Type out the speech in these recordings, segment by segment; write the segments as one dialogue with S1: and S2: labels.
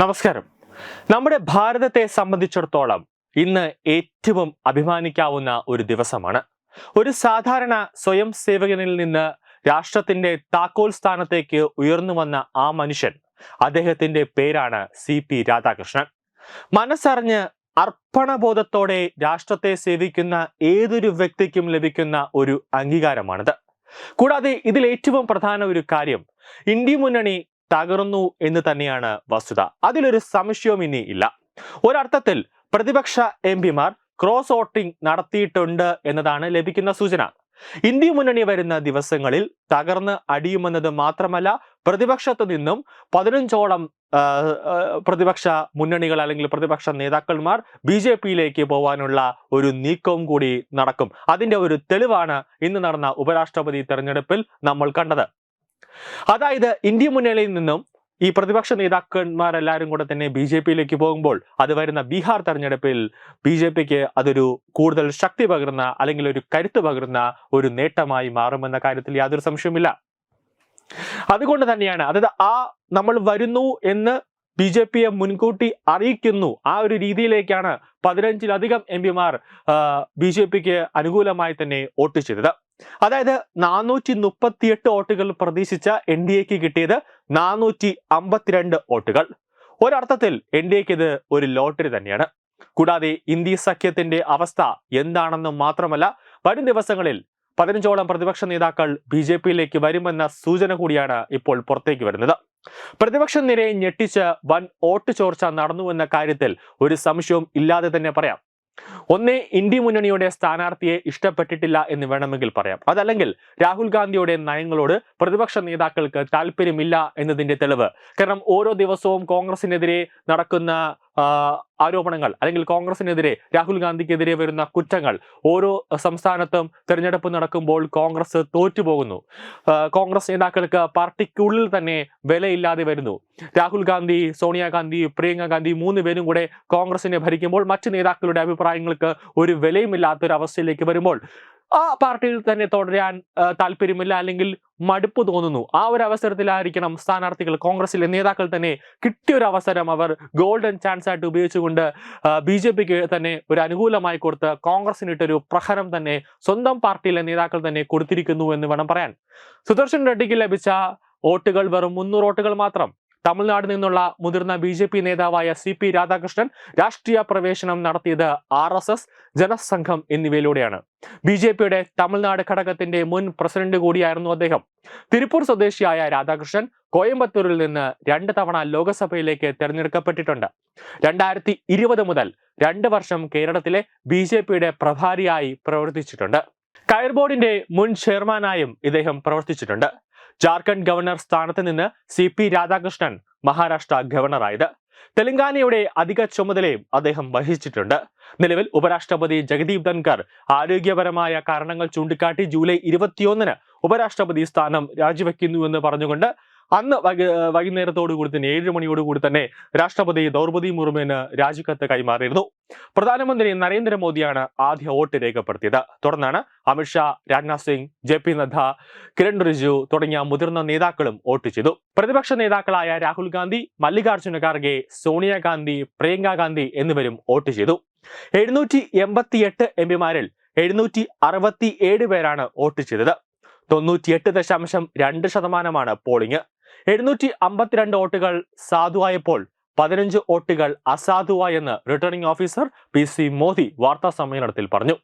S1: നമസ്കാരം. നമ്മുടെ ഭാരതത്തെ സംബന്ധിച്ചിടത്തോളം ഇന്ന് ഏറ്റവും അഭിമാനിക്കാവുന്ന ഒരു ദിവസമാണ്. ഒരു സാധാരണ സ്വയം സേവകനിൽ നിന്ന് രാഷ്ട്രത്തിന്റെ താക്കോൽ സ്ഥാനത്തേക്ക് ഉയർന്നു വന്ന ആ മനുഷ്യൻ അദ്ദേഹത്തിന്റെ പേരാണ് സി പി രാധാകൃഷ്ണൻ. മനസ്സറിഞ്ഞ് അർപ്പണബോധത്തോടെ രാഷ്ട്രത്തെ സേവിക്കുന്ന ഏതൊരു വ്യക്തിക്കും ലഭിക്കുന്ന ഒരു അംഗീകാരമാണിത്. കൂടാതെ ഇതിൽ ഏറ്റവും പ്രധാന ഒരു കാര്യം ഇന്ത്യ മുന്നണി തകർന്നു എന്ന് തന്നെയാണ് വസ്തുത. അതിലൊരു സംശയവും ഇനി ഇല്ല. ഒരർത്ഥത്തിൽ പ്രതിപക്ഷ എം പിമാർ ക്രോസ് വോട്ടിംഗ് നടത്തിയിട്ടുണ്ട് എന്നതാണ് ലഭിക്കുന്ന സൂചന. ഇന്ത്യ മുന്നണി വരുന്ന ദിവസങ്ങളിൽ തകർന്ന് അടിയുമെന്നത് മാത്രമല്ല പ്രതിപക്ഷത്തു നിന്നും പതിനഞ്ചോളം പ്രതിപക്ഷ മുന്നണികൾ അല്ലെങ്കിൽ പ്രതിപക്ഷ നേതാക്കന്മാർ ബി ജെ പിയിലേക്ക് പോകാനുള്ള ഒരു നീക്കവും കൂടി നടക്കും. അതിന്റെ ഒരു തെളിവാണ് ഇന്ന് നടന്ന ഉപരാഷ്ട്രപതി തെരഞ്ഞെടുപ്പിൽ നമ്മൾ കണ്ടത്. അതായത് ഇന്ത്യ മുന്നണിയിൽ നിന്നും ഈ പ്രതിപക്ഷ നേതാക്കന്മാരെല്ലാവരും കൂടെ തന്നെ ബി ജെ പിയിലേക്ക് പോകുമ്പോൾ അത് വരുന്ന ബീഹാർ തെരഞ്ഞെടുപ്പിൽ ബി ജെ പിക്ക് അതൊരു കൂടുതൽ ശക്തി പകർന്ന അല്ലെങ്കിൽ ഒരു കരുത്ത് പകർന്ന ഒരു നേട്ടമായി മാറുമെന്ന കാര്യത്തിൽ യാതൊരു സംശയവുമില്ല. അതുകൊണ്ട് തന്നെയാണ് അതായത് ആ നമ്മൾ വരുന്നു എന്ന് ബി ജെ പിയെ മുൻകൂട്ടി അറിയിക്കുന്നു. ആ ഒരു രീതിയിലേക്കാണ് പതിനഞ്ചിലധികം എം പിമാർ ബി ജെ പിക്ക് അനുകൂലമായി തന്നെ വോട്ട് ചെയ്തത്. അതായത് നാനൂറ്റി മുപ്പത്തിയെട്ട് വോട്ടുകൾ പ്രതീക്ഷിച്ച എൻ ഡി എക്ക് കിട്ടിയത് നാനൂറ്റി അമ്പത്തിരണ്ട് വോട്ടുകൾ. ഒരർത്ഥത്തിൽ എൻ ഡി എക്ക് ഇത് ഒരു ലോട്ടറി തന്നെയാണ്. കൂടാതെ ഇന്ത്യ സഖ്യത്തിന്റെ അവസ്ഥ എന്താണെന്ന് മാത്രമല്ല വരും ദിവസങ്ങളിൽ പതിനഞ്ചോളം പ്രതിപക്ഷ നേതാക്കൾ ബി ജെ പിയിലേക്ക് വരുമെന്ന സൂചന കൂടിയാണ് ഇപ്പോൾ പുറത്തേക്ക് വരുന്നത്. പ്രതിപക്ഷ നിരയെ ഞെട്ടിച്ച് വൻ വോട്ട് ചോർച്ച നടന്നുവെന്ന കാര്യത്തിൽ ഒരു സംശയവും ഇല്ലാതെ തന്നെ പറയാം. ഒന്നേ ഇന്ത്യ മുന്നണിയുടെ സ്ഥാനാർത്ഥിയെ ഇഷ്ടപ്പെട്ടിട്ടില്ല എന്ന് വേണമെങ്കിൽ പറയാം. അതല്ലെങ്കിൽ രാഹുൽ ഗാന്ധിയുടെ നയങ്ങളോട് പ്രതിപക്ഷ നേതാക്കൾക്ക് താല്പര്യമില്ല എന്നതിന്റെ തെളിവ്. കാരണം ഓരോ ദിവസവും കോൺഗ്രസിനെതിരെ നടക്കുന്ന ആരോപണങ്ങൾ അല്ലെങ്കിൽ കോൺഗ്രസിനെതിരെ രാഹുൽ ഗാന്ധിക്കെതിരെ വരുന്ന കുറ്റങ്ങൾ. ഓരോ സംസ്ഥാനത്തും തെരഞ്ഞെടുപ്പ് നടക്കുമ്പോൾ കോൺഗ്രസ് തോറ്റുപോകുന്നു. കോൺഗ്രസ് നേതാക്കൾക്ക് പാർട്ടിക്കുള്ളിൽ തന്നെ വിലയില്ലാതെ വരുന്നു. രാഹുൽ ഗാന്ധി സോണിയാഗാന്ധി പ്രിയങ്ക ഗാന്ധി മൂന്ന് പേരും കൂടെ കോൺഗ്രസിനെ ഭരിക്കുമ്പോൾ മറ്റ് നേതാക്കളുടെ അഭിപ്രായങ്ങൾക്ക് ഒരു വിലയുമില്ലാത്തൊരവസ്ഥയിലേക്ക് വരുമ്പോൾ ആ പാർട്ടിയിൽ തന്നെ തുടരാൻ താല്പര്യമില്ല അല്ലെങ്കിൽ മടുപ്പ് തോന്നുന്നു. ആ ഒരു അവസരത്തിലായിരിക്കണം സ്ഥാനാർത്ഥികൾ കോൺഗ്രസിലെ നേതാക്കൾ തന്നെ കിട്ടിയ ഒരു അവസരം അവർ ഗോൾഡൻ ചാൻസ് ആയിട്ട് ഉപയോഗിച്ചുകൊണ്ട് ബി ജെ പിക്ക് തന്നെ ഒരു അനുകൂലമായി കൊടുത്ത് കോൺഗ്രസിനിട്ടൊരു പ്രഹരം തന്നെ സ്വന്തം പാർട്ടിയിലെ നേതാക്കൾ തന്നെ കൊടുത്തിരിക്കുന്നു എന്ന് വേണം പറയാൻ. സുദർശൻ റെഡ്ഡിക്ക് ലഭിച്ച വോട്ടുകൾ വെറും മുന്നൂറ് വോട്ടുകൾ മാത്രം. തമിഴ്നാട് നിന്നുള്ള മുതിർന്ന ബി ജെ പി നേതാവായ സി പി രാധാകൃഷ്ണൻ രാഷ്ട്രീയ പ്രവേശനം നടത്തിയത് ആർ എസ് എസ് ജനസംഘം എന്നിവയിലൂടെയാണ്. ബി ജെ പിയുടെ തമിഴ്നാട് ഘടകത്തിന്റെ മുൻ പ്രസിഡന്റ് കൂടിയായിരുന്നു അദ്ദേഹം. തിരുപ്പൂർ സ്വദേശിയായ രാധാകൃഷ്ണൻ കോയമ്പത്തൂരിൽ നിന്ന് രണ്ട് തവണ ലോക്സഭയിലേക്ക് തെരഞ്ഞെടുക്കപ്പെട്ടിട്ടുണ്ട്. രണ്ടായിരത്തി ഇരുപത് മുതൽ രണ്ട് വർഷം കേരളത്തിലെ ബി ജെ പിയുടെ പ്രഭാരിയായി പ്രവർത്തിച്ചിട്ടുണ്ട്. കയർ ബോർഡിന്റെ മുൻ ചെയർമാനായും ഇദ്ദേഹം പ്രവർത്തിച്ചിട്ടുണ്ട്. ജാർഖണ്ഡ് ഗവർണർ സ്ഥാനത്ത് നിന്ന് സി പി രാധാകൃഷ്ണൻ മഹാരാഷ്ട്ര ഗവർണറായത്. തെലങ്കാനയുടെ അധിക ചുമതലയും അദ്ദേഹം വഹിച്ചിട്ടുണ്ട്. നിലവിൽ ഉപരാഷ്ട്രപതി ജഗദീപ് ധൻകർ ആരോഗ്യപരമായ കാരണങ്ങൾ ചൂണ്ടിക്കാട്ടി ജൂലൈ ഇരുപത്തിയൊന്നിന് ഉപരാഷ്ട്രപതി സ്ഥാനം രാജിവെക്കുന്നു എന്ന് പറഞ്ഞുകൊണ്ട് അന്ന് വൈകി വൈകുന്നേരത്തോടു കൂടി തന്നെ ഏഴ് മണിയോടുകൂടി തന്നെ രാഷ്ട്രപതി ദ്രൗപദി മുർമുവിന് രാജിക്കത്ത് കൈമാറിയിരുന്നു. പ്രധാനമന്ത്രി നരേന്ദ്രമോദിയാണ് ആദ്യ വോട്ട് രേഖപ്പെടുത്തിയത്. തുടർന്നാണ് അമിത്ഷാ രാജ്നാഥ് സിംഗ് ജെ പി നദ്ദ കിരൺ റിജു തുടങ്ങിയ മുതിർന്ന നേതാക്കളും വോട്ട് ചെയ്തു. പ്രതിപക്ഷ നേതാക്കളായ രാഹുൽ ഗാന്ധി മല്ലികാർജുന ഖാർഗെ സോണിയാഗാന്ധി പ്രിയങ്ക ഗാന്ധി എന്നിവരും വോട്ട് ചെയ്തു. എഴുന്നൂറ്റി എൺപത്തിയെട്ട് എം പിമാരിൽ എഴുന്നൂറ്റി അറുപത്തി ഏഴ് പേരാണ് വോട്ട് ചെയ്തത്. തൊണ്ണൂറ്റിയെട്ട് ദശാംശം രണ്ട് ശതമാനമാണ് പോളിംഗ്. എഴുന്നൂറ്റി അമ്പത്തിരണ്ട് വോട്ടുകൾ സാധുവായപ്പോൾ പതിനഞ്ച് വോട്ടുകൾ അസാധുവായെന്ന് returning officer P C Modi വാർത്താ സമ്മേളനത്തിൽ പറഞ്ഞു.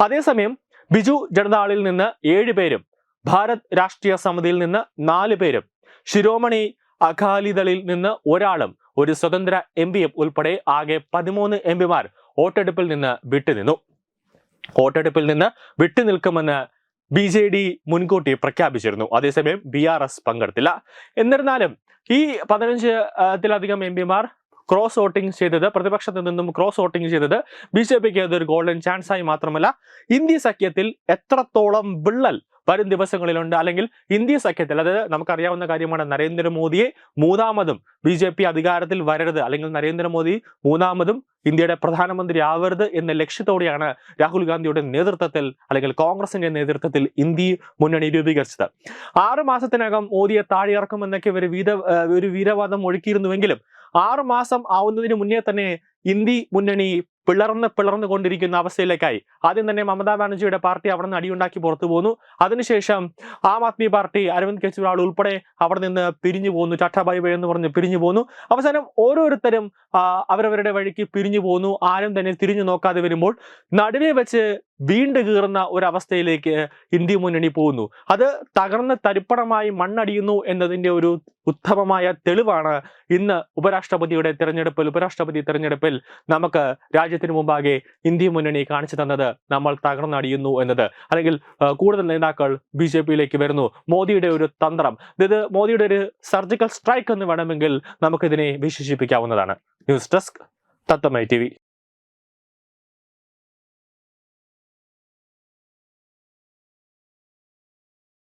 S1: അതേസമയം ബിജു ജനതാളിൽ നിന്ന് ഏഴ് പേരും ഭാരത് രാഷ്ട്രീയ സമിതിയിൽ നിന്ന് നാല് പേരും ശിരോമണി അകാലിദളിൽ നിന്ന് ഒരാളും ഒരു സ്വതന്ത്ര എം പിയും ഉൾപ്പെടെ ആകെ പതിമൂന്ന് എം പിമാർ വോട്ടെടുപ്പിൽ നിന്ന് വിട്ടുനിന്നു. വോട്ടെടുപ്പിൽ നിന്ന് വിട്ടുനിൽക്കുമെന്ന് ബി ജെ ഡി മുൻകൂട്ടി പ്രഖ്യാപിച്ചിരുന്നു. അതേസമയം ബി ആർ എസ് പങ്കെടുത്തില്ല. എന്നിരുന്നാലും ഈ പതിനഞ്ച് ത്തിലധികം എം പിമാർ ക്രോസ് വോട്ടിംഗ് ചെയ്തത് പ്രതിപക്ഷത്ത് നിന്നും ക്രോസ് വോട്ടിംഗ് ചെയ്തത് ബി ജെ പിക്ക് അതൊരു ഗോൾഡൻ ചാൻസ് ആയി മാത്രമല്ല ഇന്ത്യ സഖ്യത്തിൽ എത്രത്തോളം വിള്ളൽ വരും ദിവസങ്ങളിലുണ്ട്. അല്ലെങ്കിൽ ഇന്ത്യ സഖ്യത്തിൽ അതായത് നമുക്കറിയാവുന്ന കാര്യമാണ് നരേന്ദ്രമോദിയെ മൂന്നാമതും ബി ജെ പി അധികാരത്തിൽ വരരുത് അല്ലെങ്കിൽ നരേന്ദ്രമോദി മൂന്നാമതും ഇന്ത്യയുടെ പ്രധാനമന്ത്രി ആവരുത് എന്ന ലക്ഷ്യത്തോടെയാണ് രാഹുൽ ഗാന്ധിയുടെ നേതൃത്വത്തിൽ അല്ലെങ്കിൽ കോൺഗ്രസിന്റെ നേതൃത്വത്തിൽ ഇന്ത്യ മുന്നണി രൂപീകരിച്ചത്. ആറു മാസത്തിനകം മോദിയെ താഴെയിറക്കുമെന്നൊക്കെ ഒരു വീര ഒരു വീരവാദം ഒഴുക്കിയിരുന്നുവെങ്കിലും ആറ് മാസം ആവുന്നതിന് മുന്നേ തന്നെ ഇന്ത്യ മുന്നണി പിളർന്ന് പിളർന്നു കൊണ്ടിരിക്കുന്ന അവസ്ഥയിലേക്കായി. ആദ്യം തന്നെ മമതാ ബാനർജിയുടെ പാർട്ടി അവിടെ നിന്ന് അടിയുണ്ടാക്കി പുറത്തു പോന്നു. അതിനുശേഷം ആം ആദ്മി പാർട്ടി അരവിന്ദ് കെജ്രിവാൾ ഉൾപ്പെടെ അവിടെ നിന്ന് പിരിഞ്ഞു പോന്നു. ടാറ്റാ ബൈ ബൈ എന്ന് പറഞ്ഞ് പിരിഞ്ഞു പോന്നു. അവസാനം ഓരോരുത്തരും അവരവരുടെ വഴിക്ക് പിരിഞ്ഞു പോന്നു. ആരും തന്നെ തിരിഞ്ഞു നോക്കാതെ വരുമ്പോൾ നടുവെ വെച്ച് വീണ്ടും കീറുന്ന ഒരവസ്ഥയിലേക്ക് ഇന്ത്യ മുന്നണി പോകുന്നു. അത് തകർന്ന് തരിപ്പണമായി മണ്ണടിയുന്നു എന്നതിന്റെ ഒരു ഉത്തമമായ തെളിവാണ് ഇന്ന് ഉപരാഷ്ട്രപതിയുടെ തിരഞ്ഞെടുപ്പിൽ ഉപരാഷ്ട്രപതി തിരഞ്ഞെടുപ്പിൽ നമുക്ക് രാജ്യത്തിന് മുമ്പാകെ ഇന്ത്യ മുന്നണി കാണിച്ചു തന്നത് നമ്മൾ തകർന്നടിയുന്നു എന്നത്. അല്ലെങ്കിൽ കൂടുതൽ നേതാക്കൾ ബി ജെ പിയിലേക്ക് വരുന്നു. മോദിയുടെ ഒരു തന്ത്രം. ഇത് മോദിയുടെ ഒരു സർജിക്കൽ സ്ട്രൈക്ക് എന്ന് വേണമെങ്കിൽ നമുക്കിതിനെ വിശേഷിപ്പിക്കാവുന്നതാണ്. ന്യൂസ് ഡെസ്ക് തത്തമൈ ടി